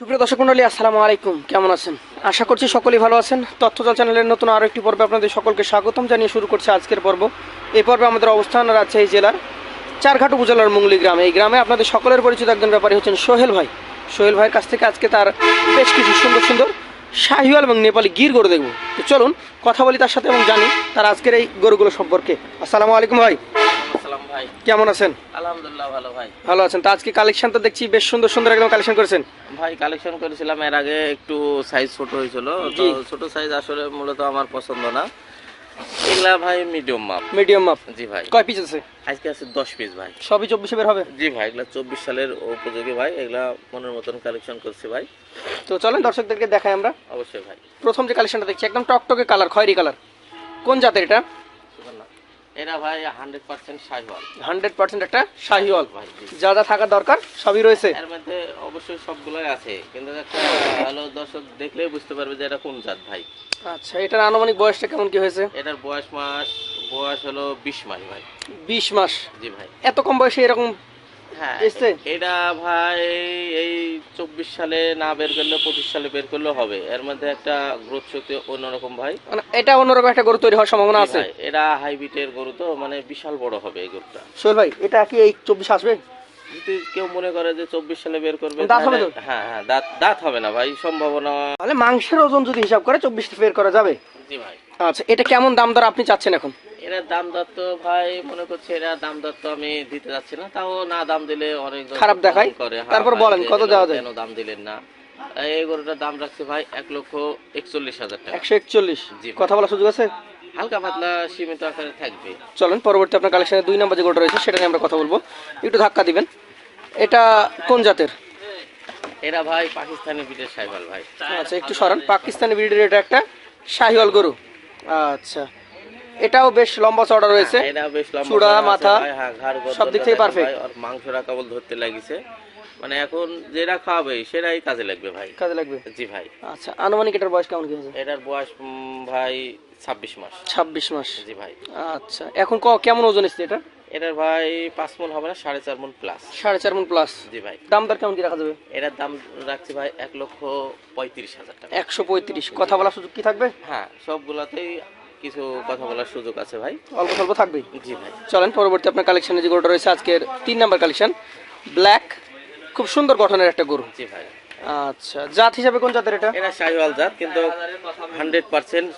সুপ্রিয় দর্শক মন্ডলী, আসসালামু আলাইকুম। কেমন আছেন? আশা করছি সকলেই ভালো আছেন। তথ্যজাল চ্যানেলের নতুন আরও একটি পর্বে আপনাদের সকলকে স্বাগতম জানিয়ে শুরু করছে আজকের পর্ব। এই পর্বে আমাদের অবস্থান রাজশাহী জেলার চারঘাট উপজেলার মুঙ্গলি গ্রামে। এই গ্রামে আপনাদের সকলের পরিচিত একজন ব্যাপারী হচ্ছেন সোহেল ভাই। সোহেল ভাইয়ের কাছ থেকে আজকে তার বেশ কিছু সুন্দর সুন্দর শাহিওয়াল এবং নেপালি গির গরু দেখব। তো চলুন, কথা বলি তার সাথে এবং জানি তার আজকের এই গরুগুলো সম্পর্কে। আসসালামু আলাইকুম ভাই। সালাম ভাই। কেমন আছেন? আলহামদুলিল্লাহ ভালো ভাই। ভালো আছেন। তো আজকে কালেকশন তো দেখছি বেশ সুন্দর সুন্দর একদম কালেকশন করেছেন। ভাই কালেকশন করেছিলাম এর আগে একটু সাইজ ছোট হয়েছিল। তো ছোট সাইজ আসলে মূলত আমার পছন্দ না। এগুলা ভাই মিডিয়াম মাপ মিডিয়াম মাপ জি ভাই। কয় পিস আছে? আজকে আছে দশ পিস ভাই। সবই চব্বিশে বের হবে? জি ভাই এগুলা চব্বিশ সালের উপযোগী ভাই। এগুলা মনের মতন কালেকশন করছি ভাই। তো চলেন দর্শকদেরকে দেখাই আমরা। অবশ্যই ভাই। প্রথম যে কালেকশনটা দেখছি একদম টকটকে কালার খয়েরি কালার কোন জাতের এটা? এরা ভাই hundred percent Sahiwal hundred percent একটা শাহিওয়াল। ভাই যা যা থাকার দরকার সবই রয়েছে। এর মধ্যে অবশ্যই সবগুলোই আছে কিন্তু একটা ভালো দর্শক দেখলেই বুঝতে পারবে যে এটা কোন জাত ভাই। আচ্ছা এটার আনুমানিক বয়সটা কেমন কি হয়েছে? এটার বয়স মাস বয়স হলো বিশ মাস ভাই। বিশ মাস। জি ভাই। এত কম বয়সে এরকম হ্যাঁ এটা ভাই এই চব্বিশ সালে না বের করলে পঁচিশ সালে বের করলেও হবে। এর মধ্যে একটা গ্রোথ শক্তি অন্যরকম ভাই। মানে এটা অন্যরকম একটা গরু তৈরি হওয়ার সম্ভাবনা আছে? এরা হাইব্রিডের গরু তো মানে বিশাল বড় হবে এই গরুটা। সোহেল ভাই এটা কি এই চব্বিশ আসবে? যদি কেউ মনে করে যে চব্বিশ সালে বের করবে দাঁত হবে? হ্যাঁ হ্যাঁ দাঁত দাঁত হবে না ভাই সম্ভাবনা তাহলে মাংসের ওজন যদি হিসাব করে চব্বিশ বের করা যাবে। জি ভাই। আচ্ছা এটা কেমন দাম দর আপনি চাচ্ছেন এখন? এরা দাম দর তো ভাই মনে করছে এরা দাম দর তো আমি দিতে যাচ্ছি না তাও না দাম দিলে অনেক খারাপ দেখায়? করে। হ্যাঁ তারপর বলেন, কত দেওয়া যায়? কেন দাম দিলেন না? এই গরুটার দাম রাখছে ভাই এক লক্ষ একচল্লিশ হাজার টাকা। একশো একচল্লিশ। কথা বলার সুযোগ আছে? হালকা পাতলা সীমিত আকারে থাকবে। চলেন পরবর্তী আপনার কালেকশনে দুই নম্বর যে গরুটা রয়েছে সেটা নিয়ে আমরা কথা বলব। একটু ধাক্কা দিবেন। এটা কোন জাতের? এরা ভাই পাকিস্তানি বিটের সাইবাল ভাই। আচ্ছা একটু সরান পাকিস্তানি ব্রিডের এটা একটা শাহিওয়াল গরু। আচ্ছা। এটাও বেশ লম্বা চড়া রয়েছে। বেশ লম্বা চূড়া, মাথা, হ্যাঁ, সব দিক থেকে পারফেক্ট আর মাংসটা কেবল ধরতে লাগিছে। মানে এখন যেটা খাওয়াবে সেটাই কাজে লাগবে ভাই। কাজে লাগবে? জি ভাই। আচ্ছা আনুমানিক এটার বয়স কেমন কি হয়েছে? এটার বয়স ভাই ছাব্বিশ মাস। ছাব্বিশ মাস। জি ভাই। আচ্ছা এখন ক- কেমন ওজন এসছে এটা এটার ভাই পাঁচ মন হবে না সাড়ে চার মন প্লাস সাড়ে চার মন প্লাস জি ভাই। দাম দর কেমন কি রাখা যাবে? এটার দাম রাখছি ভাই এক লক্ষ পঁয়ত্রিশ হাজার টাকা। একশো পঁয়ত্রিশ। কথা বলার সুযোগ কি থাকবে? হ্যাঁ সবগুলাতেই কিছু কথা বলার সুযোগ আছে ভাই। অল্প স্বল্প থাকবেই। জি ভাই। চলেন পরবর্তী আপনার কালেকশনে যে গরুটা রয়েছে আজকের তিন নাম্বার কালেকশন ব্ল্যাক খুব সুন্দর গঠনের একটা গরু। জি ভাই। আচ্ছা জাত হিসাবে কোন জাতের এটা? এটা শাহিওয়াল জাত কিন্তু হান্ড্রেড পার্সেন্ট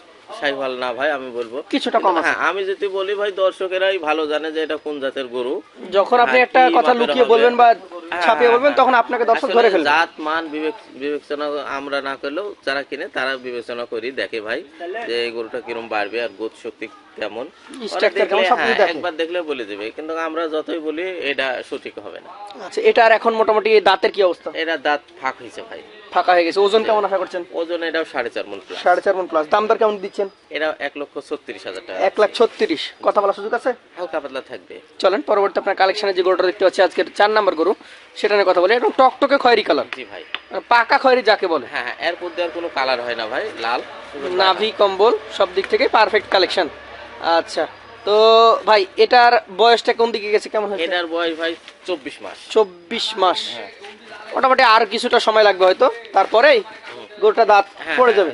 না ভাই আমি বলব। কিছুটা কম আছে। হ্যাঁ আমি যদি বলি ভাই দর্শকেরাই ভালো জানে যে এটা কোন জাতের গরু। যখন আপনি হ্যাঁ, একটা কথা লুকিয়ে বলবেন বা হ্যাঁ, ছাপিয়ে বলবেন। তখন আপনাকে দর্শক ধরে ফেলবে। জাত মান বিবেক বিবেচনা আমরা না করলেও যারা কিনে তারা বিবেচনা করি দেখে ভাই যে এই গরুটা কিরম বাড়বে আর গোদ শক্তি কেমন। একবার দেখলে বলে দেবে কিন্তু আমরা যতই বলি এটা সঠিক হবে না। আচ্ছা এটা আর এখন মোটামুটি দাঁতের কি অবস্থা? এটা দাঁত ফাঁক হয়েছে ভাই। ফাঁকা হয়ে গেছে। ওজন কেমন আশা করছেন? ওজন এটাও সাড়ে চার মন প্লাস সাড়ে চার মন প্লাস দাম দর কেমন দিচ্ছেন? এটা এক লক্ষ ছত্রিশ হাজার টাকা। এক লাখ ছত্রিশ। কথা বলার সুযোগ আছে? হালকা পাতলা থাকবে। চলেন পরবর্তী আপনার কালেকশনে যে গরুটা দেখতে পাচ্ছি আজকের চার নাম্বার গরু সেটা নিয়ে কথা বলি। একদম টকটকে খয়েরি কালার জি ভাই। পাকা খয়েরি যাকে বলে। হ্যাঁ হ্যাঁ এর মধ্যে আর কোনো কালার হয় না ভাই লাল। নাভি কম্বল সব দিক থেকে পারফেক্ট কালেকশন আচ্ছা তো ভাই এটার বয়সটা কোন দিকে গেছে? কেমন এটার বয়স ভাই চব্বিশ মাস। চব্বিশ মাস। হ্যাঁ। মোটামুটি আর কিছুটা সময় লাগবে হয়তো। তারপরেই গরুটা দাঁত হ্যাঁ, পড়ে যাবে।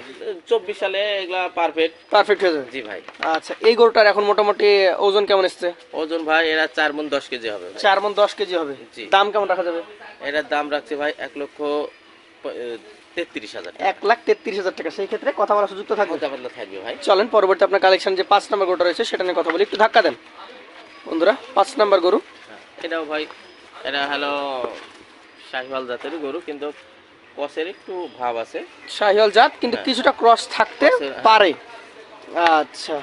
চব্বিশ সালে এগুলা পারফেক্ট পারফেক্ট হয়ে যাবে। জি ভাই। আচ্ছা এই গরুটার এখন মোটামুটি ওজন কেমন এসছে? ওজন ভাই এরা চার মন দশ কেজি হবে। চার মন দশ কেজি হবে। দাম কেমন রাখা যাবে? এটার দাম রাখছে ভাই এক লক্ষ তেত্রিশ হাজার এক লাখ তেত্রিশ হাজার টাকা। সেই ক্ষেত্রে কথা বলার সুযোগ তো থাকবে। থাকবে ভাই। চলেন পরবর্তী আপনার কালেকশন যে পাঁচ নম্বর গরুটা রয়েছে সেটা নিয়ে কথা বলি। একটু ধাক্কা দেন। বন্ধুরা পাঁচ নম্বর গরু। হ্যাঁ, এটাও ভাই এটা হলো শাহিওয়াল জাতের গরু কিন্তু কসের একটু ভাব আছে। শাহিওয়াল জাত কিন্তু হ্যাঁ। কিছুটা ক্রস থাকতে পারে। আচ্ছা।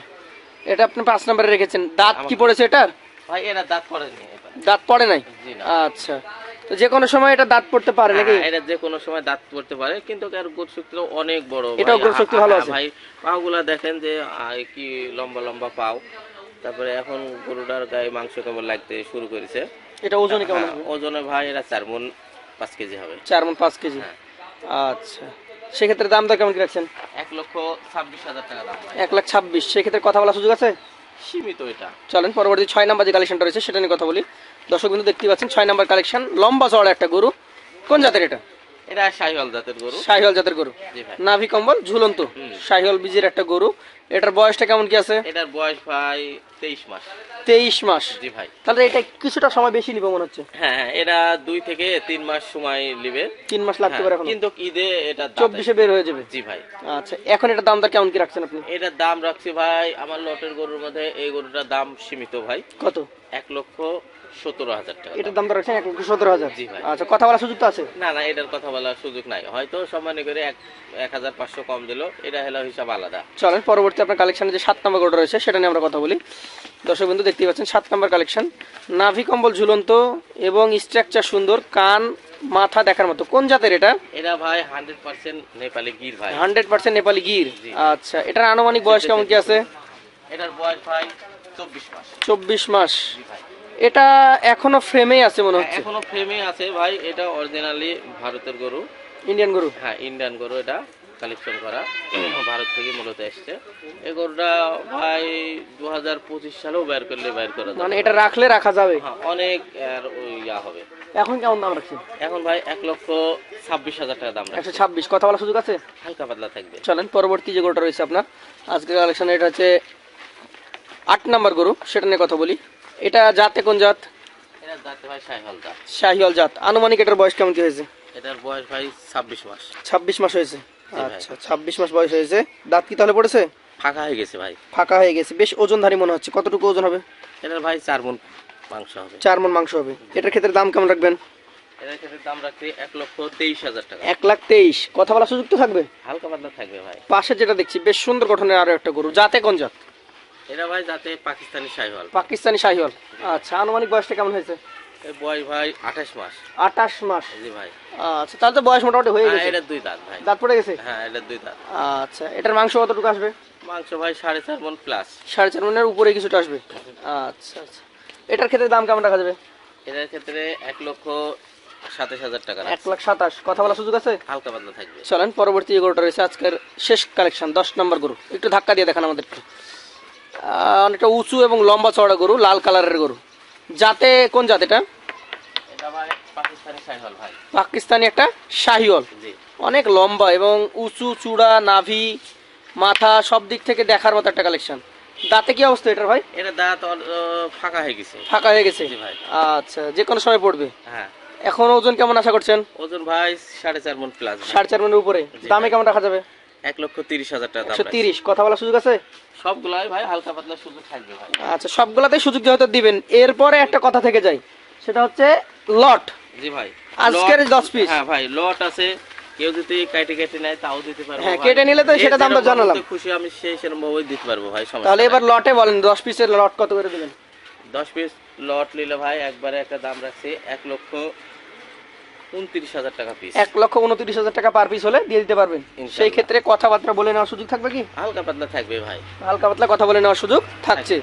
এটা আপনি পাঁচ নম্বরে রেখেছেন। দাঁত কি পড়েছে এটার? ভাই এরা দাঁত পড়েনি এবার। দাঁত পড়ে নাই? আচ্ছা। তো যে কোনো সময় এটা দাঁত পড়তে পারে নাকি? হ্যাঁ, এটা যে কোনো সময় দাঁত পড়তে পারে কিন্তু এর গোট শক্তি অনেক বড়। এটাও গোট শক্তি ভালো হ্যাঁ, আছে। ভাই পাগুলা দেখেন যে কি লম্বা লম্বা পাও। তারপরে এখন গরুটার গায়ে মাংস কেমন লাগতে শুরু করেছে। এটা ওজনে কেমন হ্যাঁ, ওজনে ভাই এরা চার মন পাঁচ কেজি হবে। চার মন পাঁচ কেজি? হ্যাঁ। আচ্ছা। সেক্ষেত্রে কেমন কি রাখছেন? এক লক্ষ ছাব্বিশ হাজার টাকা দাম ভাই এক লাখ ছাব্বিশ। সেক্ষেত্রে কথা বলার সুযোগ আছে? সীমিত এটা। চলেন পরবর্তী ছয় নাম্বার যে কালেকশনটা রয়েছে সেটা নিয়ে কথা বলি। দর্শক বিন্দু দেখতে পাচ্ছেন ছয় নাম্বার কালেকশন লম্বা চড়া একটা গরু। কোন জাতের এটা? এটা শাহিওয়াল জাতের গরু। শাহিওয়াল জাতের গরু। জি ভাই। নাভি কম্বল ঝুলন্ত। শাহিওয়াল বীজের একটা গরু। এটার বয়সটা কেমন কি আছে? এটার বয়স ভাই তেইশ মাস। তেইশ মাস। জি ভাই। তাহলে এটা কিছুটা সময় বেশি নিবে মনে হচ্ছে? হ্যাঁ হ্যাঁ, এটা দুই থেকে তিন মাস সময় নিবে। তিন মাস লাগতে হ্যাঁ, পারে এখন? কিন্তু ঈদে এটা চব্বিশে বের হয়ে যাবে? জি ভাই। আচ্ছা এখন এটা দাম দর কেমন কি রাখছেন আপনি? এটার দাম রাখছি ভাই আমার লটের গরুর মধ্যে এই গরুটার দাম সীমিত ভাই। কত? এক লক্ষ সতেরো হাজার টাকা এটার দাম। দাম রাখছেন এক লক্ষ সতেরো হাজার? জি ভাই। আচ্ছা কথা বলার সুযোগ তো আছে? না না এটার কথা বলার সুযোগ নাই। হয়তো সম্মানী করে এক এক হাজার পাঁচশো কম দিল এটা হলো হিসাব আলাদা। চলেন পরবর্তী আপনার কালেকশনে যে সাত নম্বর গরুটা রয়েছে সেটা নিয়ে আমরা কথা বলি। দর্শক বন্ধু দেখতেই পাচ্ছেন সাত নম্বর কালেকশন নাভি কম্বল ঝুলন্ত এবং স্ট্রাকচার সুন্দর কান মাথা দেখার মতো। কোন জাতের এটা? এটা ভাই হান্ড্রেড পার্সেন্ট নেপালি গির ভাই। Hundred percent Nepali Gir? আচ্ছা এটার আনুমানিক বয়স কেমন কি আছে? এটার বয়স ভাই চব্বিশ মাস। চব্বিশ মাস। এটা এখনও ফ্রেমেই আছে মনে হচ্ছে? এখনও ফ্রেমে আছে ভাই এটা অরিজিনালি ভারতের গরু। ইন্ডিয়ান গরু? হ্যাঁ ইন্ডিয়ান গরু এটা। কালেকশন করা। ভারত থেকে মূলত এসছে। এই গরুটা ভাই দু হাজার পঁচিশ সালেও বের করলে বের করা মানে এটা রাখলে রাখা যাবে? হ্যাঁ অনেক আর ওই ইয়া হবে। এখন কেমন দাম রাখছেন? এখন ভাই এক লক্ষ ছাব্বিশ হাজার টাকা দাম একশো ছাব্বিশ। কথা বলার সুযোগ আছে? হালকা পাতলা থাকবে। চলেন পরবর্তী যে গরুটা রয়েছে আপনার আজকের কালেকশনে এটা হচ্ছে আট নাম্বার গরু সেটা নিয়ে কথা বলি। এটা জাতে কোন জাত। শাহিওয়াল জাত। আনুমানিক এটার বয়স কেমন কি হয়েছে? এটার বয়স ভাই ছাব্বিশ মাস। ছাব্বিশ মাস হয়েছে। আচ্ছা ছাব্বিশ মাস বয়স হয়েছে। দাঁত কি তাহলে পড়েছে? ফাঁকা হয়ে গেছে ভাই। ফাঁকা হয়ে গেছে। বেশ ওজনধারী মনে হচ্ছে। কতটুকু ওজন হবে? এটার ভাই চার মন মাংস হবে। চার মন মাংস হবে। এটার ক্ষেত্রে দাম কেমন রাখবেন? এটার ক্ষেত্রে দাম রাখছি এক লক্ষ তেইশ হাজার টাকা। এক লাখ তেইশ। কথা বলার সুযোগ তো থাকবে? হালকা পাতলা থাকবে ভাই। পাশে যেটা দেখছি বেশ সুন্দর গঠনের আরও একটা গরু। জাতে কোন জাত? এটা ভাই যাতে পাকিস্তানি পাকিস্তানি শাহিওয়াল। আচ্ছা আনুমানিক বয়সটা কেমন হয়েছে? বয়স ভাই আঠাশ মাস। আঠাশ মাস। জি ভাই। আচ্ছা তাহলে তো বয়স মোটামুটি হয়ে হ্যাঁ গেছে। এটা দুই দাঁত ভাই। দাঁত পড়ে গেছে? হ্যাঁ এটা দুই দাঁত। আচ্ছা এটার মাংস কতটুকু আসবে? মাংস ভাই সাড়ে চার মন প্লাস সাড়ে চার মনের উপরে কিছুটা আসবে? আচ্ছা আচ্ছা। এটার ক্ষেত্রে দাম কেমন রাখা যাবে? এটার ক্ষেত্রে এক লক্ষ সাতাশ হাজার টাকা এক লাখ সাতাশ। কথা বলার সুযোগ আছে? হালকা পাতলা থাকবে। চলেন পরবর্তী গরুটা রয়েছে আজকের শেষ কালেকশন দশ নম্বর গরু। একটু ধাক্কা দিয়ে দেখান আমাদেরকে। আহ, অনেকটা উঁচু এবং লম্বা চওড়া গরু লাল কালারের গরু। জাতে কোন জাত এটা? এটা পাকিস্তানি একটা শাহিওয়াল। জি। অনেক লম্বা এবং উঁচু চূড়া নাভি মাথা সব দিক থেকে দেখার মতো একটা কালেকশন দাঁতে কি অবস্থা এটার ভাই? এটা দাঁত ফাঁকা হয়ে গেছে। ফাঁকা হয়ে গেছে? ভাই। আচ্ছা যে কোনো সময় পড়বে। হ্যাঁ। এখন ওজন কেমন আশা করছেন? ওজন ভাই সাড়ে চার মন প্লাস সাড়ে চার মনের উপরে। দামে কেমন রাখা যাবে? এক লক্ষ তিরিশ হাজার টাকা একশো তিরিশ কথা বলার সুযোগ আছে? সবগুলাই ভাই হালকা পাতলা সুযোগ থাকবে ভাই। আচ্ছা সবগুলাতে সুযোগ হয়তো দিবেন। এরপরে একটা কথা থেকে যায় সেটা হচ্ছে লট। জি ভাই। আজকের 10 piece। হ্যাঁ ভাই লট আছে। কেউ যদি কেটে কেটে নেয় তাও দিতে পারব হ্যাঁ, কেটে নিলে তো সেটা দাম তো জানালাম। খুশি আমি সেই সেরকম ভাবে দিতে পারব ভাই সমস্যা তাহলে এবার লটে বলেন দশ পিসের লট কত করে দেবেন? দশ পিস লট নিলে ভাই একবারে একটা দাম রাখছি এক লক্ষ উনত্রিশ হাজার টাকা পিস এক লক্ষ উনত্রিশ হাজার টাকা পার পিস হলে দিয়ে দিতে পারবেন। সেই ক্ষেত্রে কথাবার্তা বলে নেওয়ার সুযোগ থাকবে কি? হালকা পাতলা থাকবে ভাই। হালকা পাতলা কথা বলে নেওয়ার সুযোগ থাকছে।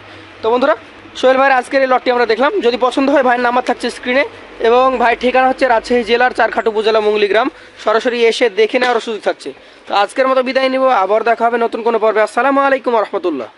তো বন্ধুরা সোহেল ভাইয়ের আজকের এই লটটি আমরা দেখলাম। যদি পছন্দ হয় ভাইয়ের নাম্বার থাকছে স্ক্রিনে এবং ভাই ঠিকানা হচ্ছে রাজশাহী জেলার চারখাটু উপজেলা মুঙ্গলিগ্রাম। সরাসরি এসে দেখে নেওয়ার সুযোগ থাকছে। তো আজকের মতো বিদায় নিব। আবার দেখা হবে নতুন কোনো পর্বে। আসসালামু আলাইকুম রহমতুল্লাহ।